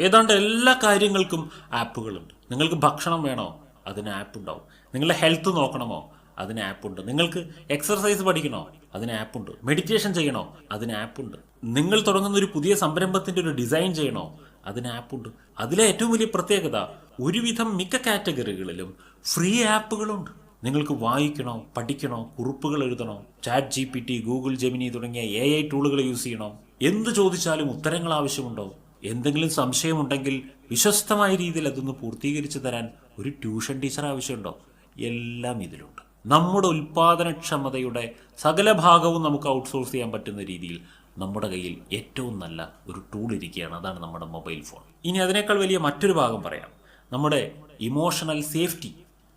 ഏതാണ്ട് എല്ലാ കാര്യങ്ങൾക്കും ആപ്പുകളുണ്ട്. നിങ്ങൾക്ക് ഭക്ഷണം വേണോ? അതിന് ആപ്പ് ഉണ്ടാവും നിങ്ങളുടെ ഹെൽത്ത് നോക്കണമോ? അതിന് ആപ്പുണ്ട്. നിങ്ങൾക്ക് എക്സർസൈസ് പഠിക്കണോ? അതിന് ആപ്പുണ്ട്. മെഡിറ്റേഷൻ ചെയ്യണോ? അതിന് ആപ്പുണ്ട്. നിങ്ങൾ തുടങ്ങുന്ന ഒരു പുതിയ സംരംഭത്തിന്റെ ഒരു ഡിസൈൻ ചെയ്യണോ? അതിന് ആപ്പുണ്ട്. അതിലെ ഏറ്റവും വലിയ പ്രത്യേകത ഒരുവിധം മിക്ക കാറ്റഗറികളിലും ഫ്രീ ആപ്പുകളുണ്ട്. നിങ്ങൾക്ക് വായിക്കണോ? പഠിക്കണോ? കുറിപ്പുകൾ എഴുതണോ? Chat G P T Google Gemini തുടങ്ങിയ എ ഐ ടൂളുകൾ യൂസ് ചെയ്യണോ? എന്ത് ചോദിച്ചാലും ഉത്തരങ്ങൾ ആവശ്യമുണ്ടോ? എന്തെങ്കിലും സംശയമുണ്ടെങ്കിൽ വിശ്വസ്തമായ രീതിയിൽ അതൊന്ന് പൂർത്തീകരിച്ചു തരാൻ ഒരു ട്യൂഷൻ ടീച്ചർ ആവശ്യമുണ്ടോ? എല്ലാം ഇതിലുണ്ട്. നമ്മുടെ ഉൽപാദനക്ഷമതയുടെ സകല ഭാഗവും നമുക്ക് ഔട്ട്സോഴ്സ് ചെയ്യാൻ പറ്റുന്ന രീതിയിൽ നമ്മുടെ കയ്യിൽ ഏറ്റവും നല്ല ഒരു ടൂൾ ഇരിക്കുകയാണ്. അതാണ് നമ്മുടെ മൊബൈൽ ഫോൺ. ഇനി അതിനേക്കാൾ വലിയ മറ്റൊരു ഭാഗം പറയാം. നമ്മുടെ ഇമോഷണൽ സേഫ്റ്റി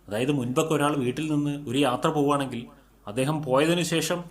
അതായത് മുൻപൊക്കെ ഒരാൾ വീട്ടിൽ നിന്ന് ഒരു യാത്ര പോവുകയാണെങ്കിൽ അദ്ദേഹം പോയതിനു ശേഷം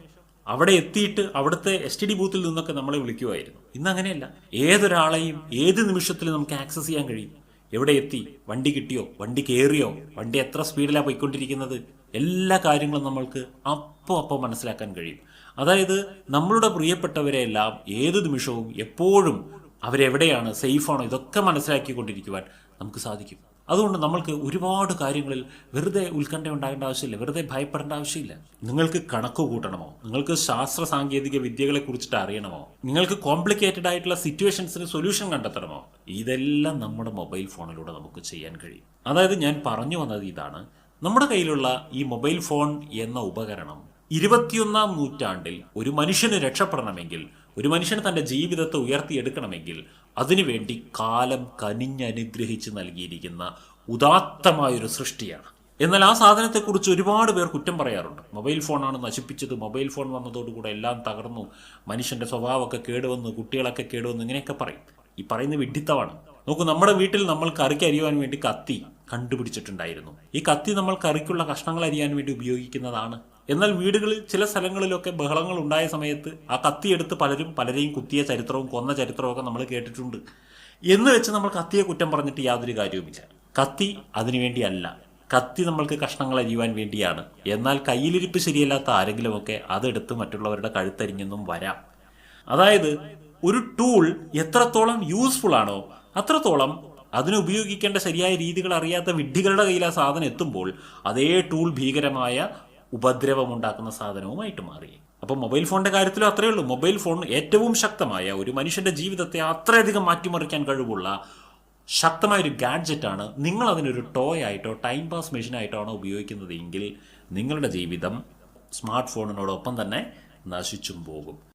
അവിടെ എത്തിയിട്ട് അവിടുത്തെ എസ് ടി ഡി ബൂത്തിൽ നിന്നൊക്കെ നമ്മളെ വിളിക്കുമായിരുന്നു ഇന്ന് അങ്ങനെയല്ല ഏതൊരാളെയും ഏത് നിമിഷത്തിൽ നമുക്ക് ആക്സസ് ചെയ്യാൻ കഴിയും? എവിടെ എത്തി? വണ്ടി കിട്ടിയോ? വണ്ടി കയറിയോ? വണ്ടി എത്ര സ്പീഡിലാണ് പോയിക്കൊണ്ടിരിക്കുന്നത്? എല്ലാ കാര്യങ്ങളും നമ്മൾക്ക് അപ്പോൾ അപ്പോൾ മനസ്സിലാക്കാൻ കഴിയും. അതായത് നമ്മളുടെ പ്രിയപ്പെട്ടവരെ എല്ലാം ഏത് നിമിഷവും എപ്പോഴും അവരെവിടെയാണ് സേഫാണോ ഇതൊക്കെ മനസ്സിലാക്കിക്കൊണ്ടിരിക്കുവാൻ നമുക്ക് സാധിക്കും. അതുകൊണ്ട് നമ്മൾക്ക് ഒരുപാട് കാര്യങ്ങളിൽ വെറുതെ ഉത്കണ്ഠ ഉണ്ടാകേണ്ട ആവശ്യമില്ല വെറുതെ ഭയപ്പെടേണ്ട ആവശ്യമില്ല. നിങ്ങൾക്ക് കണക്ക് കൂട്ടണമോ? നിങ്ങൾക്ക് ശാസ്ത്ര സാങ്കേതിക വിദ്യകളെ കുറിച്ചിട്ട് അറിയണമോ? നിങ്ങൾക്ക് കോംപ്ലിക്കേറ്റഡ് ആയിട്ടുള്ള സിറ്റുവേഷൻസിന് സൊല്യൂഷൻ കണ്ടെത്തണമോ? ഇതെല്ലാം നമ്മുടെ മൊബൈൽ ഫോണിലൂടെ നമുക്ക് ചെയ്യാൻ കഴിയും. അതായത് ഞാൻ പറഞ്ഞു വന്നത് ഇതാണ്. നമ്മുടെ കയ്യിലുള്ള ഈ മൊബൈൽ ഫോൺ എന്ന ഉപകരണം ഇരുപത്തിയൊന്നാം നൂറ്റാണ്ടിൽ ഒരു മനുഷ്യന് രക്ഷപ്പെടണമെങ്കിൽ ഒരു മനുഷ്യന് തന്റെ ജീവിതത്തെ ഉയർത്തിയെടുക്കണമെങ്കിൽ അതിനുവേണ്ടി കാലം കനിഞ്ഞനുഗ്രഹിച്ച് നൽകിയിരിക്കുന്ന ഉദാത്തമായൊരു സൃഷ്ടിയാണ്. എന്നാൽ ആ സാധനത്തെക്കുറിച്ച് ഒരുപാട് പേർ കുറ്റം പറയാറുണ്ട്. മൊബൈൽ ഫോണാണ് നശിപ്പിച്ചത്. മൊബൈൽ ഫോൺ വന്നതോടുകൂടെ എല്ലാം തകർന്നു. മനുഷ്യന്റെ സ്വഭാവമൊക്കെ കേടുവന്നു. കുട്ടികളൊക്കെ കേടുവന്നു. ഇങ്ങനെയൊക്കെ പറയും. ഈ പറയുന്ന വിഡ്ഢിത്തമാണ്. നോക്കൂ നമ്മുടെ വീട്ടിൽ നമ്മൾ കറിക്ക് അരിയുവാൻ വേണ്ടി കത്തി കണ്ടുപിടിച്ചിട്ടുണ്ടായിരുന്നു. ഈ കത്തി നമ്മൾ കറിക്കുള്ള കഷ്ണങ്ങൾ അരിയാൻ വേണ്ടി ഉപയോഗിക്കുന്നതാണ്. എന്നാൽ വീടുകളിൽ ചില സ്ഥലങ്ങളിലൊക്കെ ബഹളങ്ങൾ ഉണ്ടായ സമയത്ത് ആ കത്തി എടുത്ത് പലരും പലരെയും കുത്തിയ ചരിത്രവും കൊന്ന ചരിത്രവും നമ്മൾ കേട്ടിട്ടുണ്ട്. എന്ന് വെച്ച് നമ്മൾ കത്തിയെ കുറ്റം പറഞ്ഞിട്ട് യാതൊരു കാര്യവുമില്ല. കത്തി അതിനുവേണ്ടിയല്ല കത്തി നമ്മൾക്ക് കഷ്ണങ്ങൾ അരിയുവാൻ വേണ്ടിയാണ്. എന്നാൽ കയ്യിലിരിപ്പ് ശരിയല്ലാത്ത ആരെങ്കിലുമൊക്കെ അതെടുത്ത് മറ്റുള്ളവരുടെ കഴുത്തരിഞ്ഞെന്നും വരാം. അതായത് ഒരു ടൂൾ എത്രത്തോളം യൂസ്ഫുൾ ആണോ അത്രത്തോളം അതിന് ഉപയോഗിക്കേണ്ട ശരിയായ രീതികൾ അറിയാത്ത വിഡ്ഢികളുടെ കയ്യിൽ ആ സാധനം എത്തുമ്പോൾ അതേ ടൂൾ ഭീകരമായ ഉപദ്രവം ഉണ്ടാക്കുന്ന സാധനവുമായിട്ട് മാറി. അപ്പോൾ മൊബൈൽ ഫോണിന്റെ കാര്യത്തിലും അത്രയേ ഉള്ളൂ. മൊബൈൽ ഫോൺ ഏറ്റവും ശക്തമായ ഒരു മനുഷ്യന്റെ ജീവിതത്തെ അത്രയധികം മാറ്റിമറിക്കാൻ കഴിവുള്ള ശക്തമായ ഒരു ഗാഡ്ജറ്റാണ് നിങ്ങൾ അതിനൊരു ടോയ് ആയിട്ടോ ടൈം പാസ് മെഷീൻ ആയിട്ടോ ആണോ ഉപയോഗിക്കുന്നത് എങ്കിൽ നിങ്ങളുടെ ജീവിതം സ്മാർട്ട് ഫോണിനോടൊപ്പം തന്നെ നശിച്ചും പോകും.